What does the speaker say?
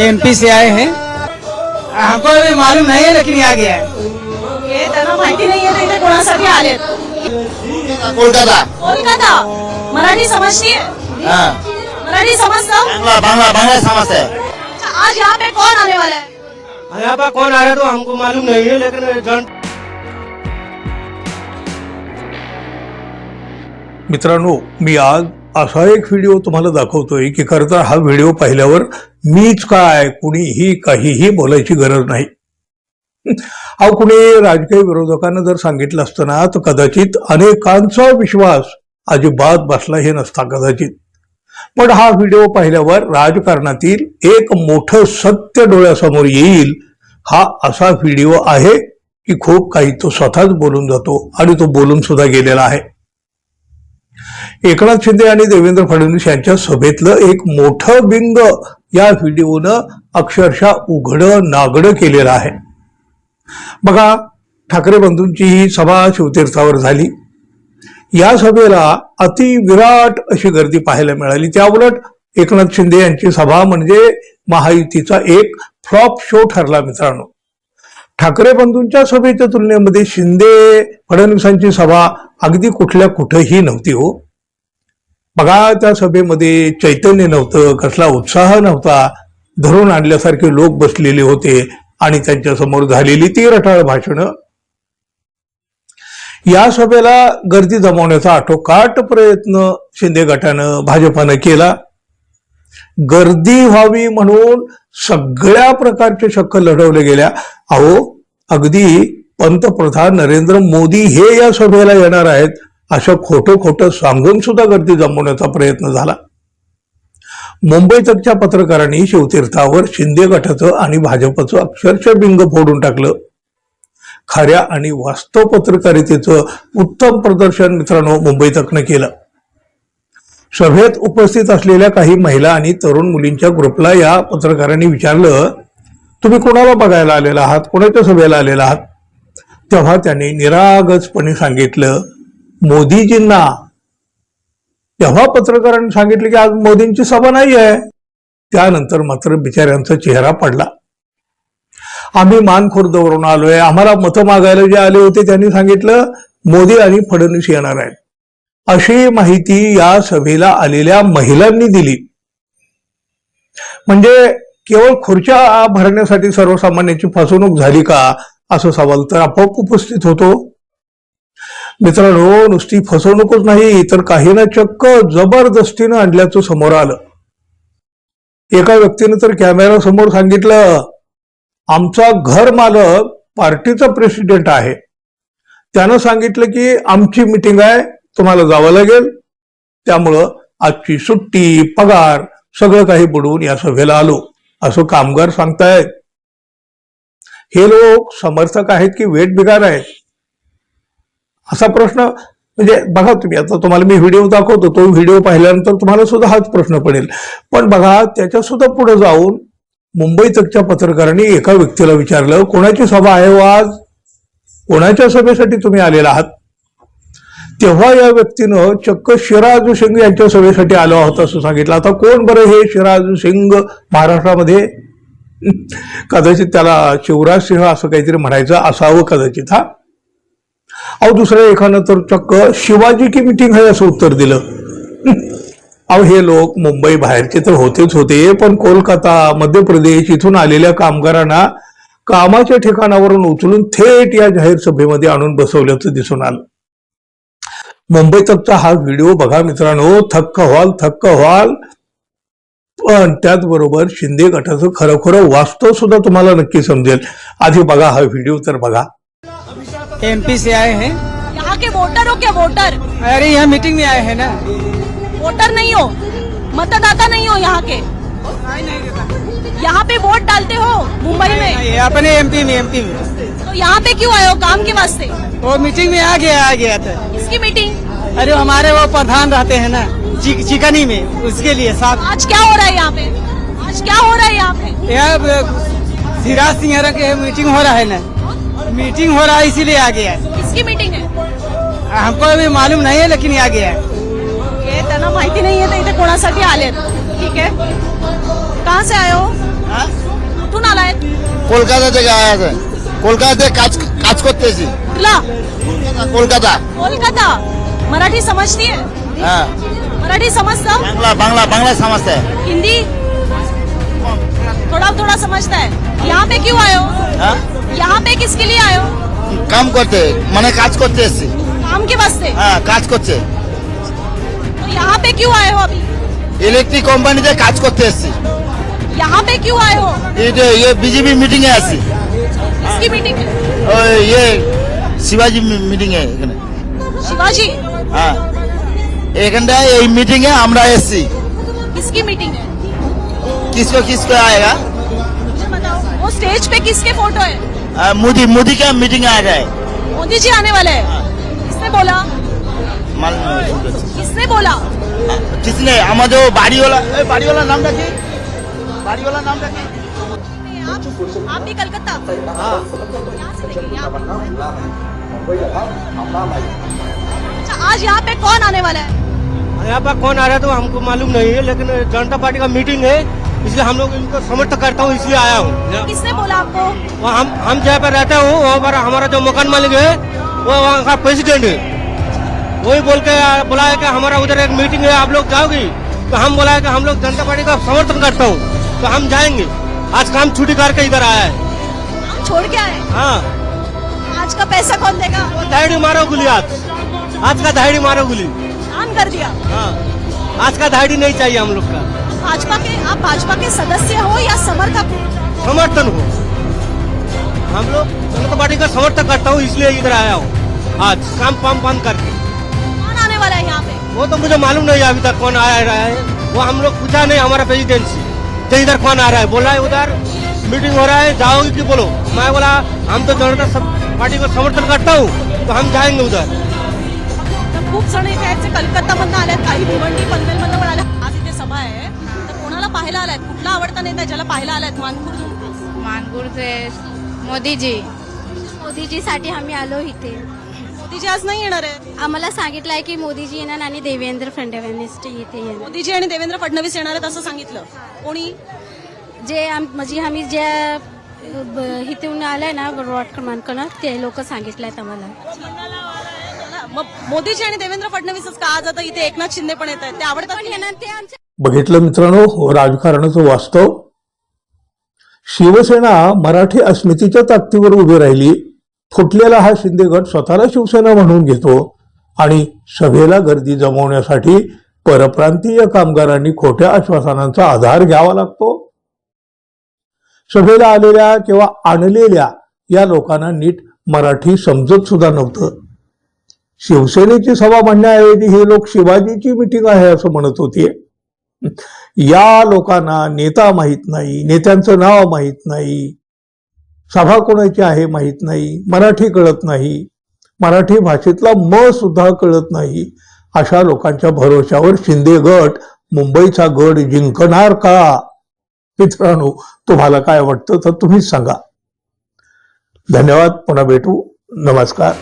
MP से आए हैं। हमको अभी मालूम नहीं है लेकिन आ गया है हे त्यांना माहिती नाहीये ते इथे कोणासाठी आलेत कोलकाता। कोलकाता? मराठी हाँ? मराठी समजतं बांग्ला बांग्ला बांग्ला समझते हैं। अच्छा, आज यहाँ पे कौन आने वाला है? यहाँ पर कौन आया तो हमको मालूम नहीं है लेकिन जन मित्रांनो मी आज असा एक व्हिडिओ तुम्हाला दाखवतोय की खर तर हा व्हिडिओ पाहिल्यावर मीच काय कुणीही काहीही बोलायची गरज नाही. अहो कुणी राजकीय विरोधकांना जर सांगितलं असतं ना तर कदाचित अनेकांचा विश्वास अजिबात बसला हे नसता कदाचित. पण हा व्हिडिओ पाहिल्यावर राजकारणातील एक मोठं सत्य डोळ्यासमोर येईल हा असा व्हिडिओ आहे की खूप काही तो स्वतःच बोलून जातो आणि तो बोलून सुद्धा गेलेला आहे. एकनाथ शिंदे आणि देवेंद्र फडणवीस यांच्या सभेतलं एक मोठं बिंग या व्हिडिओनं अक्षरशः उघडं नागडं केलेलं आहे. बघा ठाकरे बंधूंची ही सभा शिवतीर्थावर झाली. या सभेला अति विराट अशी गर्दी पाहायला मिळाली. त्याउलट एकनाथ शिंदे यांची सभा म्हणजे महायुतीचा एक फ्लॉप शो ठरला मित्रांनो. ठाकरे बंधूंच्या सभेच्या तुलनेमध्ये शिंदे फडणवीसांची सभा अगदी कुठल्या कुठेही नव्हती हो. बघा त्या सभेमध्ये चैतन्य नव्हतं कसला उत्साह नव्हता. धरून आणल्यासारखे लोक बसलेले होते आणि त्यांच्यासमोर झालेली ती रटाळ भाषणं. या सभेला गर्दी जमवण्याचा आटोकाट प्रयत्न शिंदे गटानं भाजपानं केला. गर्दी व्हावी म्हणून सगळ्या प्रकारचे शक्क लढवले गेल्या. अहो अगदी पंतप्रधान नरेंद्र मोदी हे या सभेला येणार आहेत. असं खोटं खोटं सांगून सुद्धा गर्दी जमवण्याचा प्रयत्न झाला. मुंबई तकच्या पत्रकारांनी शिवतीर्थावर शिंदे गटाचं आणि भाजपचं अक्षरशः बिंग फोडून टाकलं. खऱ्या आणि वास्तव पत्रकारितेचं उत्तम प्रदर्शन मित्रांनो मुंबई तकनं केलं. सभेत उपस्थित असलेल्या काही महिला आणि तरुण मुलींच्या ग्रुपला या पत्रकारांनी विचारलं तुम्ही कोणाला बघायला आलेला आहात? कोणाच्या सभेला आलेला आहात? तेव्हा त्यांनी निरागसपणे सांगितलं मोदीजींना तेव्हा पत्रकारांनी सांगितले की आज मोदींची सभा नाही आहे त्यानंतर मात्र बिचाऱ्यांचा चेहरा पडला. आम्ही मानखुर्दवरून आलोय. आम्हाला मतं मागायला जे आले होते त्यांनी सांगितलं मोदी आणि फडणवीस येणार आहेत. अशी माहिती या सभेला आलेल्या महिलांनी दिली. म्हणजे केवळ खुर्च्या भरण्यासाठी सर्वसामान्यांची फसवणूक झाली का? असं सवाल तर आपोआप उपस्थित होतो. मित्रांनो नुसती फसवणूकच नाही तर काही ना चक्क जबरदस्तीनं आणल्याचं समोर आलं. एका व्यक्तीनं तर कॅमेरा समोर सांगितलं आमचा घर मालक पार्टीचा प्रेसिडेंट आहे. त्यानं सांगितलं की आमची मिटिंग आहे तुम्हाला जावं लागेल. त्यामुळं आजची सुट्टी पगार सगळं काही बुडवून या सभेला आलो. असं कामगार सांगतायत. हे लोक समर्थक आहेत की वेट बिगार आहेत? असा प्रश्न म्हणजे बघा तुम्ही आता तुम्हाला मी व्हिडिओ दाखवतो तो व्हिडिओ पाहिल्यानंतर तुम्हाला सुद्धा हाच प्रश्न पडेल. पण बघा त्याच्या सुद्धा पुढे जाऊन मुंबई तकच्या पत्रकारांनी एका व्यक्तीला विचारलं कोणाची सभा आहे हो आज? कोणाच्या सभेसाठी तुम्ही आलेला आहात? तेव्हा या व्यक्तीनं चक्क शिराजू सिंग यांच्या सभेसाठी आलो आहोत असं सांगितलं. आता कोण बरं हे शिराजू सिंग महाराष्ट्रामध्ये? कदाचित त्याला शिवराज सिंह असं काहीतरी म्हणायचं असावं कदाचित हा. अहो दुसऱ्या एखादं तर चक्क शिवाजी की मिटिंग आहे असं उत्तर दिलं. अहो हे लोक मुंबई बाहेरचे तर होतेच होते पण कोलकाता मध्य प्रदेश इथून आलेल्या कामगारांना कामाच्या ठिकाणावरून उचलून थेट या जाहीर सभेमध्ये आणून बसवल्याचं दिसून आलं. मुंबई तकचा हा व्हिडिओ बघा मित्रांनो थक्क व्हाल थक्क व्हाल. पण त्याचबरोबर शिंदे गटाचं खरोखर वास्तव सुद्धा तुम्हाला नक्की समजेल. आधी बघा हा व्हिडिओ तर बघा. एमपी से आए हैं। यहाँ के वोटर हो क्या वोटर? अरे यहाँ मीटिंग में आए हैं ना। वोटर नहीं हो? मतदाता नहीं हो यहाँ के? यहाँ पे वोट डालते हो मुंबई में? अपने एमपी में एमपी में। तो यहाँ पे क्यों आए हो काम के वास्ते? वो मीटिंग में आ गया आ गया था। किसकी मीटिंग? अरे हमारे वो प्रधान रहते हैं ना चिकनी में उसके लिए साथ आज क्या हो रहा है यहाँ पे? आज क्या हो रहा है यहाँ पे? यहाँ सिराज सिंह के मीटिंग हो रहा है ना। मीटिंग हो रहा है इसीलिए आ गया है किसकी मीटिंग है हमको अभी मालूम नहीं है लेकिन आ गया है हे त्यांना माहिती नाहीये ते इथे कोणासाठी आलेत ठीक आहे कहाँ से आए हो হ্যাঁ? कुठून आलाय কলকাতা থেকে আছে কলকাতাতে কাজ কাজ করতেছি कुठला কলকাতা कोलकाता मराठी समजती है হ্যাঁ मराठी समजतं বাংলা বাংলা বাংলা সমাজে हिंदी थोड़ा थोड़ा समझता है यहाँ पे क्यों आए हो হ্যাঁ यहाँ पे किसके लिए आए हो কাম করতে মানে কাজ করতে এসছি काम के वास्ते হ্যাঁ কাজ করছে तो यहाँ पे क्यों आए हो अभी ইলেকট্রিক কোম্পানিতে কাজ করতে এসছি यहाँ पे क्यों आए हो এটা ইয়ে বিজেপি মিটিং এ আছি किसकी मीटिंग है ওই ইয়ে শিবাজি মিটিং এ এখানে शिवाजी হ্যাঁ এখানটায় এই মিটিং এ আমরা এসছি किसकी मीटिंग है किसको किसको आएगा मुझे बताओ वो स्टेज पे किसके फोटो है मोदी मोदी का मीटिंग आ जाए। मोदी जी आने वाले हाँ। किसने बोला? किसने बोला? हाँ, किसने? हमारे बाड़ी वाला बाड़ी वाला नाम रखे? बाड़ी वाला नाम रखे? आप आप भी कलकत्ता? हाँ। अच्छा, आज यहाँ पे कौन आने वाला है? यहाँ पर कौन आ रहा है तो हमको मालूम नहीं है लेकिन जनता पार्टी का मीटिंग है। इसलिए हम लोग इनको समर्थन करता हूँ इसलिए आया हूँ। किसने बोला आपको? हम हम जहाँ पर रहते हो वहाँ पर हमारा जो मकान मालिक है वो वहाँ का प्रेसिडेंट है। वही बोल के बोला है कि हमारा उधर एक मीटिंग है आप लोग जाओगी। तो हम बोला है कि हम लोग जनता पार्टी का समर्थन करता हूँ। तो हम जाएँगे। आज काम छुट्टी करके इधर आया है। छोड़ के आए? हाँ। आज का पैसा कौन देगा? दहाड़ी मारो गुली आज। आज का दहाड़ी मारो गुली। काम कर दिया। हाँ। आज का दहाड़ी नहीं चाहिए हम लोग का। भाजपा के आप भाजपा के सदस्य हो या समर्थक हो? समर्थन हो। हम लोग जनता पार्टी का समर्थन करता हूँ इसलिए इधर आया हूँ। आज काम पाम बंद करके। कौन आने वाला है यहाँ पे? वो तो मुझे मालूम नहीं अभी तक कौन आया रहा है। वो हम लोग पूछा नहीं हमारा प्रेसिडेंट से तो इधर कौन आ रहा है? बोला है उधर। मीटिंग हो रहा है जाओगे कि बोलो। मैं बोला हम तो जनता पार्टी को समर्थन करता हूँ तो हम जाएंगे उधर। खूप जण इथे जे कलकत्तामधनं आल्यात काही भिवंडी पनवेलमधनं पण आल्यात पाहायला आलायत? कुठला आवडता नेता ज्याला पाहायला आलायत मानपूर मानपूरचे मोदीजी. मोदीजीसाठी आम्ही आलो इथे. मोदीजी आज नाही येणार आहे आम्हाला सांगितलं आहे की मोदीजी येणार आणि देवेंद्र फडणवीस इथे येणार. मोदीजी आणि देवेंद्र फडणवीस येणार आहेत असं सांगितलं. कोणी? जे आम म्हणजे आम्ही ज्या ब- इथून आलाय ना रोड क्रमांकनं ते लोक सांगितलं आम्हाला. मग मोदीजी आणि देवेंद्र फडणवीसच का आज आता इथे एकनाथ शिंदे पण येत आहेत? ते आवडतात पण की नाही? येणार ते आमच्या बघितलं मित्रांनो राजकारणाचं वास्तव. शिवसेना मराठी अस्मितेच्या ताकदीवर उभी राहिली. फुटलेला हा शिंदे गट स्वतःला शिवसेना म्हणून घेतो आणि सभेला गर्दी जमवण्यासाठी परप्रांतीय कामगारांनी खोट्या आश्वासनांचा आधार घ्यावा लागतो. सभेला आलेल्या किंवा आणलेल्या या लोकांना नीट मराठी समजत सुद्धा नव्हतं. शिवसेनेची सभा म्हणण्याऐवजी हे लोक शिवाजीची मिटिंग आहे असं म्हणत होते. या लोकांना नेता माहीत नाही नेत्यांचं नाव माहीत नाही सभा कोणाची आहे माहीत नाही मराठी कळत नाही मराठी भाषेतला म सुद्धा कळत नाही अशा लोकांच्या भरोशावर शिंदे गट मुंबईचा गड जिंकणार का? मित्रांनो तुम्हाला काय वाटतं तर तुम्हीच सांगा. धन्यवाद पुन्हा भेटू. नमस्कार.